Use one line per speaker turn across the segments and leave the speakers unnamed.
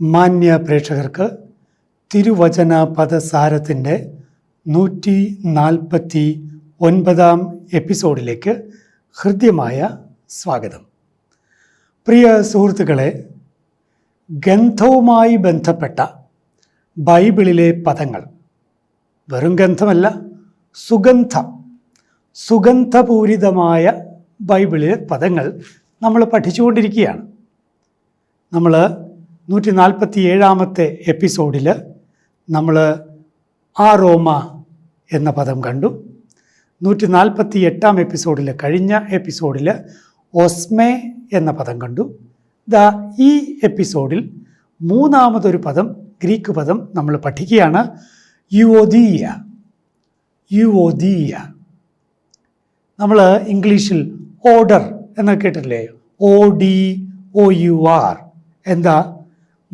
മാന്യ പ്രേക്ഷകർക്ക് തിരുവചന പദസാരത്തിന്റെ നൂറ്റി നാൽപ്പത്തി ഒൻപതാം എപ്പിസോഡിലേക്ക് ഹൃദ്യമായ സ്വാഗതം. പ്രിയ സുഹൃത്തുക്കളെ ഗന്ധവുമായി ബന്ധപ്പെട്ട ബൈബിളിലെ പദങ്ങൾ വെറും ഗന്ധമല്ല സുഗന്ധം സുഗന്ധപൂരിതമായ ബൈബിളിലെ പദങ്ങൾ നമ്മൾ പഠിച്ചുകൊണ്ടിരിക്കുകയാണ്. നമ്മൾ നൂറ്റി നാൽപ്പത്തി ഏഴാമത്തെ എപ്പിസോഡിൽ നമ്മൾ ആ റോമ എന്ന പദം കണ്ടു. നൂറ്റി നാൽപ്പത്തി എട്ടാം എപ്പിസോഡിൽ കഴിഞ്ഞ എപ്പിസോഡിൽ ഒസ്മേ എന്ന പദം കണ്ടു. ദ ഈ എപ്പിസോഡിൽ മൂന്നാമതൊരു പദം ഗ്രീക്ക് പദം നമ്മൾ പഠിക്കുകയാണ്. യുവോദീയ. യുവോദീയ. നമ്മൾ ഇംഗ്ലീഷിൽ ഓർഡർ എന്ന് കേട്ടിട്ടില്ലേ? O D O U R. എന്താ?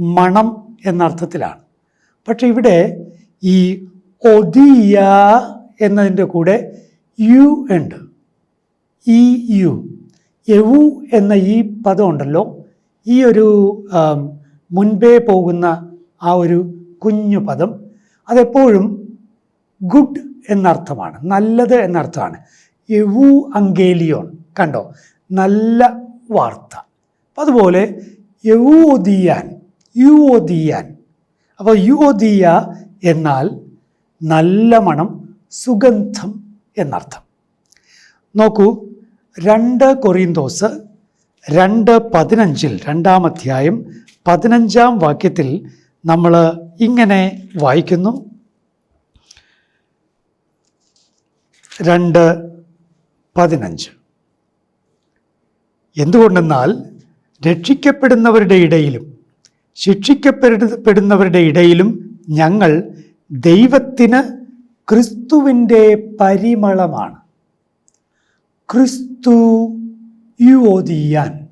മണം എന്നർത്ഥത്തിലാണ്. പക്ഷെ ഇവിടെ ഈ ഒതിയ എന്നതിന്റെ കൂടെ യു ഉണ്ട്. ഇ യു യവു എന്ന ഈ പദം ഉണ്ടല്ലോ. ഈ ഒരു മുൻപേ പോകുന്ന ആ ഒരു കുഞ്ഞു പദം അതെപ്പോഴും ഗുഡ് എന്നർത്ഥമാണ് നല്ലത് എന്നർത്ഥമാണ്. യവു അങ്കേലിയോൺ കണ്ടോ? നല്ല വാർത്ത. അതുപോലെ യവോദിയാൻ യുവോദിയാൻ അപ്പോൾ യുവോദിയ എന്നാൽ നല്ല മണം സുഗന്ധം എന്നർത്ഥം. നോക്കൂ രണ്ട് കൊറിന്തോസ് രണ്ട് പതിനഞ്ചിൽ രണ്ടാം അധ്യായം പതിനഞ്ചാം വാക്യത്തിൽ നമ്മൾ ഇങ്ങനെ വായിക്കുന്നു. രണ്ട് പതിനഞ്ച്. എന്തുകൊണ്ടെന്നാൽ രക്ഷിക്കപ്പെടുന്നവരുടെ ഇടയിലും ശിക്ഷിക്കപ്പെടുന്നവരുടെ ഇടയിലും ഞങ്ങൾ ദൈവത്തിന് ക്രിസ്തുവിന്റെ പരിമളമാണ്. ക്രിസ്തു യുവോദിയാൻ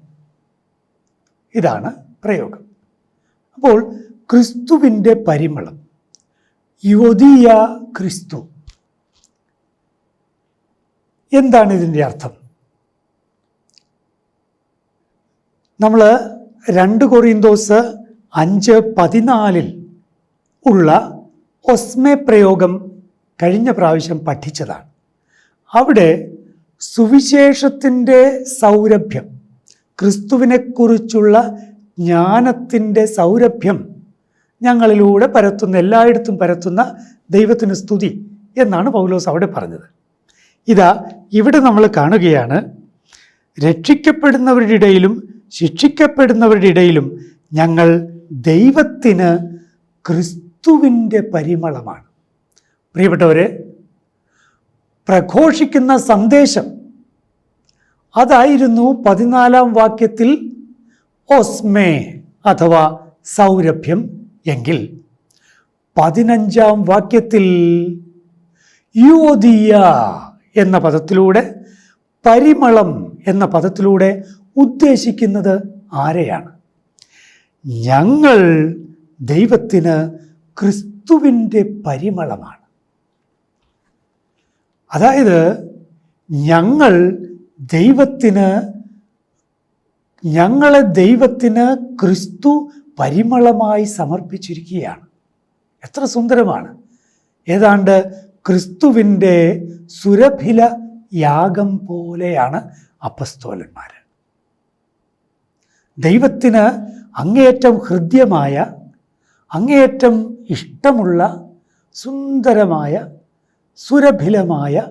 ഇതാണ് പ്രയോഗം. അപ്പോൾ ക്രിസ്തുവിന്റെ പരിമളം. യുവതീയ ക്രിസ്തു. എന്താണ് ഇതിന്റെ അർത്ഥം? നമ്മൾ രണ്ട് കൊറിന്തോസ് അഞ്ച് പതിനാലിൽ ഉള്ള ഒസ്മെ പ്രയോഗം കഴിഞ്ഞ പ്രാവശ്യം പഠിച്ചതാണ്. അവിടെ സുവിശേഷത്തിന്റെ സൗരഭ്യം ക്രിസ്തുവിനെക്കുറിച്ചുള്ള ജ്ഞാനത്തിന്റെ സൗരഭ്യം ഞങ്ങളിലൂടെ പരത്തുന്ന എല്ലായിടത്തും പരത്തുന്ന ദൈവത്തിന് സ്തുതി എന്നാണ് പൗലോസ് അവിടെ പറഞ്ഞത്. ഇതാ ഇവിടെ നമ്മൾ കാണുകയാണ് രക്ഷിക്കപ്പെടുന്നവരുടെ ഇടയിലും ശിക്ഷിക്കപ്പെടുന്നവരുടെ ഇടയിലും ഞങ്ങൾ ദൈവത്തിന് ക്രിസ്തുവിന്റെ പരിമളമാണ്. പ്രിയപ്പെട്ടവരെ പ്രഘോഷിക്കുന്ന സന്ദേശം അതായിരുന്നു പതിനാലാം വാക്യത്തിൽ ഓസ്മേ അഥവാ സൗരഭ്യം എങ്കിൽ. പതിനഞ്ചാം വാക്യത്തിൽ യുവതിയ എന്ന പദത്തിലൂടെ പരിമളം എന്ന പദത്തിലൂടെ ഉദ്ദേശിക്കുന്നത് ആരെയാണ്? ഞങ്ങൾ ദൈവത്തിന് ക്രിസ്തുവിന്റെ പരിമളമാണ്. അതായത് ഞങ്ങൾ ദൈവത്തിന് ഞങ്ങളെ ദൈവത്തിന് ക്രിസ്തു പരിമളമായി സമർപ്പിച്ചിരിക്കുകയാണ്. എത്ര സുന്ദരമാണ്. ഏതാണ്ട് ക്രിസ്തുവിന്റെ സുരഭില യാഗം പോലെയാണ് അപ്പസ്തോലന്മാർ ദൈവത്തിന് അങ്ങേയറ്റം ഹൃദ്യമായ അങ്ങേയറ്റം ഇഷ്ടമുള്ള സുന്ദരമായ സുരഭിലമായ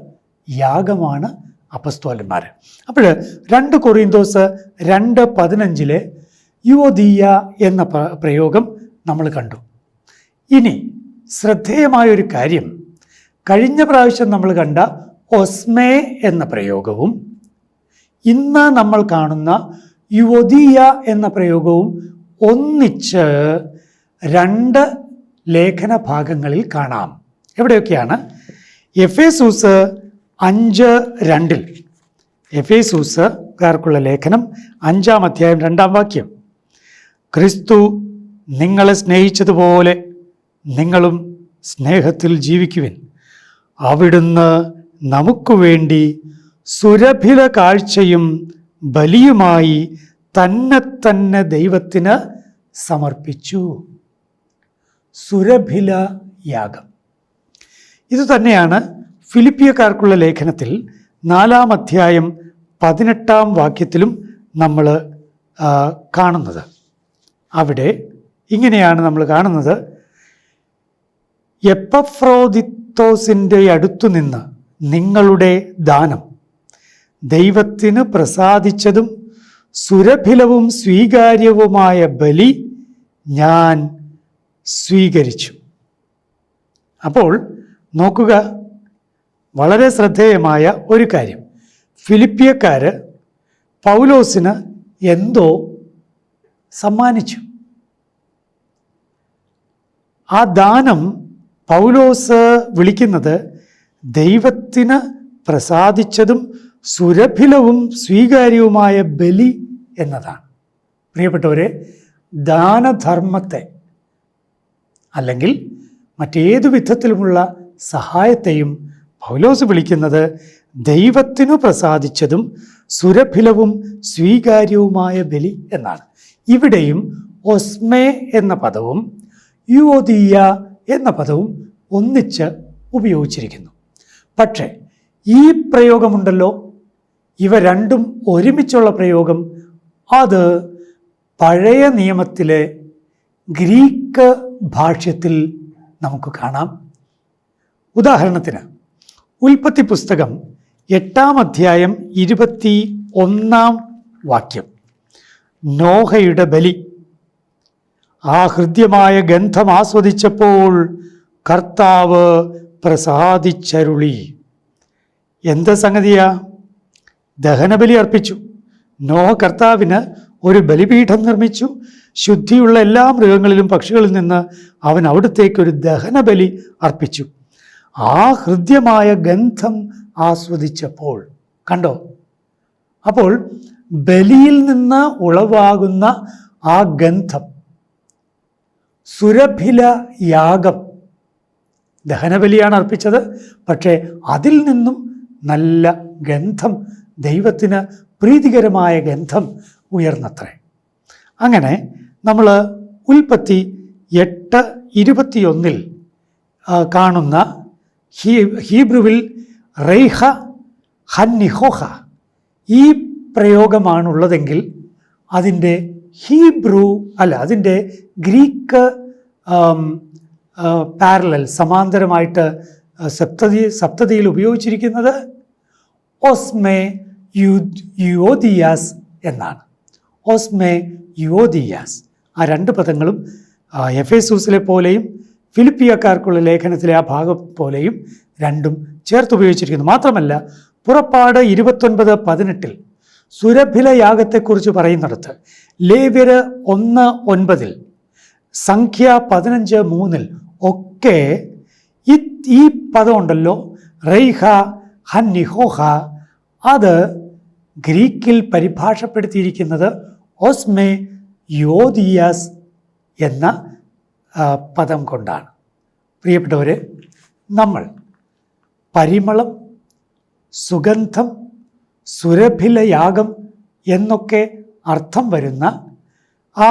യാഗമാണ് അപസ്തോലന്മാർ അപ്പോൾ രണ്ട് കൊറിയന്തോസ് രണ്ട് പതിനഞ്ചിലെ യുവതീയ എന്ന പ്രയോഗം നമ്മൾ കണ്ടു. ഇനി ശ്രദ്ധേയമായൊരു കാര്യം. കഴിഞ്ഞ പ്രാവശ്യം നമ്മൾ കണ്ട ഒസ്മേ എന്ന പ്രയോഗവും ഇന്ന് നമ്മൾ കാണുന്ന യുവതീയ എന്ന പ്രയോഗവും ഒന്നിച്ച് രണ്ട് ലേഖന ഭാഗങ്ങളിൽ കാണാം. എവിടെയൊക്കെയാണ്? എഫ് എ സൂസ് അഞ്ച് രണ്ടിൽ. എഫ് എ സൂസുകാർക്കുള്ള ലേഖനം അഞ്ചാം അധ്യായം രണ്ടാം വാക്യം. ക്രിസ്തു നിങ്ങളെ സ്നേഹിച്ചതുപോലെ നിങ്ങളും സ്നേഹത്തിൽ ജീവിക്കുവിൻ. അവിടുന്ന് നമുക്ക് വേണ്ടി സുരഭില കാഴ്ചയും ബലിയുമായി തന്നെ തന്നെ ദൈവത്തിന് സമർപ്പിച്ചു. സുരഭില യാഗം. ഇത് തന്നെയാണ് ഫിലിപ്പിയക്കാർക്കുള്ള ലേഖനത്തിൽ നാലാം അധ്യായം പതിനെട്ടാം വാക്യത്തിലും നമ്മൾ കാണുന്നത്. അവിടെ ഇങ്ങനെയാണ് നമ്മൾ കാണുന്നത്. എപ്പഫ്രോദിത്തോസിന്റെ അടുത്തു നിന്ന് നിങ്ങളുടെ ദാനം. ദൈവത്തിന് പ്രസാദിച്ചതും സുരഭിലവും സ്വീകാര്യവുമായ ബലി ഞാൻ സ്വീകരിച്ചു. അപ്പോൾ നോക്കുക വളരെ ശ്രദ്ധേയമായ ഒരു കാര്യം. ഫിലിപ്പിയക്കാർ പൗലോസിന് എന്തോ സമ്മാനിച്ചു. ആ ദാനം പൗലോസ് വിളിക്കുന്നത് ദൈവത്തിന് പ്രസാദിച്ചതും സുരഭിലവും സ്വീകാര്യവുമായ ബലി എന്നതാണ്. പ്രിയപ്പെട്ടവരെ ദാനധർമ്മത്തെ അല്ലെങ്കിൽ മറ്റേതു വിധത്തിലുമുള്ള സഹായത്തെയും പൗലോസ് വിളിക്കുന്നത് ദൈവത്തിനു പ്രസാദിച്ചതും സുരഭിലവും സ്വീകാര്യവുമായ ബലി എന്നാണ്. ഇവിടെയും ഒസ്മേ എന്ന പദവും യുവതീയ എന്ന പദവും ഒന്നിച്ച് ഉപയോഗിച്ചിരിക്കുന്നു. പക്ഷേ ഈ പ്രയോഗമുണ്ടല്ലോ. ഇവ രണ്ടും ഒരുമിച്ചുള്ള പ്രയോഗം. അത് പഴയ നിയമത്തിലെ ഗ്രീക്ക് ഭാഷ്യത്തിൽ നമുക്ക് കാണാം. ഉദാഹരണത്തിന് ഉൽപ്പത്തി പുസ്തകം എട്ടാം അധ്യായം ഇരുപത്തി ഒന്നാം വാക്യം. നോഹയുടെ ബലി. ആ ഹൃദ്യമായ ഗന്ധം ആസ്വദിച്ചപ്പോൾ കർത്താവ് പ്രസാദിച്ചരുളി. എന്ത് സംഗതിയാ? ദഹനബലി അർപ്പിച്ചു. നോഹ കർത്താവിന് ഒരു ബലിപീഠം നിർമ്മിച്ചു. ശുദ്ധിയുള്ള എല്ലാ മൃഗങ്ങളിലും പക്ഷികളിൽ നിന്ന് അവൻ അവിടത്തേക്ക് ഒരു ദഹനബലി അർപ്പിച്ചു. ആ ഹൃദ്യമായ ഗന്ധം ആസ്വദിച്ചപ്പോൾ കണ്ടോ? അപ്പോൾ ബലിയിൽ നിന്ന് ഉളവാകുന്ന ആ ഗന്ധം സുരഭില യാഗം ദഹനബലിയാണ് അർപ്പിച്ചത്. പക്ഷേ അതിൽ നിന്നും നല്ല ഗന്ധം ദൈവത്തിന് പ്രീതികരമായ ഗന്ധം ഉയർന്നത്രേ. അങ്ങനെ നമ്മൾ ഉൽപ്പത്തി എട്ട് ഇരുപത്തിയൊന്നിൽ കാണുന്ന ഹീ ഹീബ്രുവിൽ റെയ്ഹ ഹന്നിഹോഹ ഈ പ്രയോഗമാണുള്ളതെങ്കിൽ അതിന്റെ ഹീബ്രു അല്ല അതിന്റെ ഗ്രീക്ക് പാരലൽ സമാന്തരമായിട്ട് സപ്തതി സപ്തതിയിൽ ഉപയോഗിച്ചിരിക്കുന്നത് ഓസ്മേ യു യുയോദിയാസ് എന്നാണ്. ഓസ്മേ യുവോദിയാസ്. ആ രണ്ട് പദങ്ങളും എഫ് എഫേസൂസിലെ പോലെയും ഫിലിപ്പിയക്കാർക്കുള്ള ലേഖനത്തിലെ ആ ഭാഗം പോലെയും രണ്ടും ചേർത്ത് ഉപയോഗിച്ചിരിക്കുന്നു. മാത്രമല്ല പുറപ്പാട് ഇരുപത്തൊൻപത് പതിനെട്ടിൽ സുരഭില യാഗത്തെക്കുറിച്ച് പറയുന്നിടത്ത് ലേവ്യര് ഒന്ന് ഒൻപതിൽ സംഖ്യ പതിനഞ്ച് മൂന്നിൽ ഒക്കെ ഈ പദമുണ്ടല്ലോ റെയ്ഹ ഹന്നിഹോഹ അത് ഗ്രീക്കിൽ പരിഭാഷപ്പെടുത്തിയിരിക്കുന്നത് ഓസ്മേ യോദിയാസ് എന്ന പദം കൊണ്ടാണ്. പ്രിയപ്പെട്ടവർ നമ്മൾ പരിമളം സുഗന്ധം സുരഭിലയാഗം എന്നൊക്കെ അർത്ഥം വരുന്ന ആ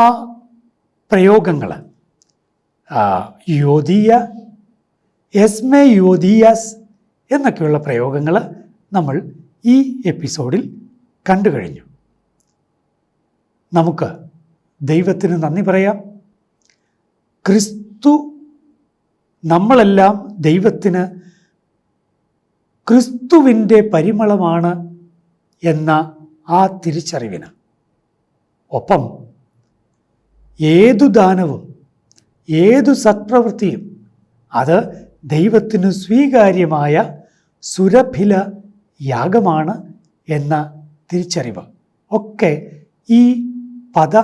പ്രയോഗങ്ങൾ യോദിയ എസ്മേ യോദിയാസ് എന്നൊക്കെയുള്ള പ്രയോഗങ്ങൾ നമ്മൾ ഈ എപ്പിസോഡിൽ കണ്ടു കഴിഞ്ഞു. നമുക്ക് ദൈവത്തിന് നന്ദി പറയാം. ക്രിസ്തു നമ്മളെല്ലാം ദൈവത്തിന് ക്രിസ്തുവിന്റെ പരിമളമാണ് എന്ന ആ തിരിച്ചറിവിന്. ഒപ്പം ഏതു ദാനവും ഏതു സത്പ്രവൃത്തിയും അത് ദൈവത്തിന് സ്വീകാര്യമായ സുരഭില യാഗമാണ് എന്ന തിരിച്ചറിവ്. ഒക്കെ ഈ പദ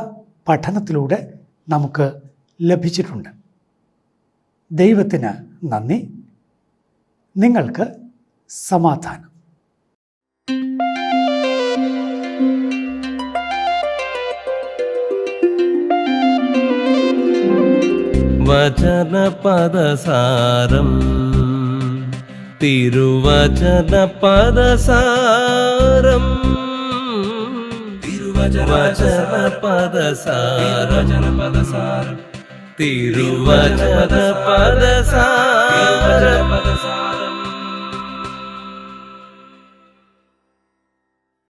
പഠനത്തിലൂടെ നമുക്ക് ലഭിച്ചിട്ടുണ്ട്. ദൈവത്തിന് നന്ദി. നിങ്ങൾക്ക് സമാധാനം.
വചന പദസാരം തിരുവചന പദസാരം తిరువచన పద సారజన పద సార తిరువచన పద సార పద సార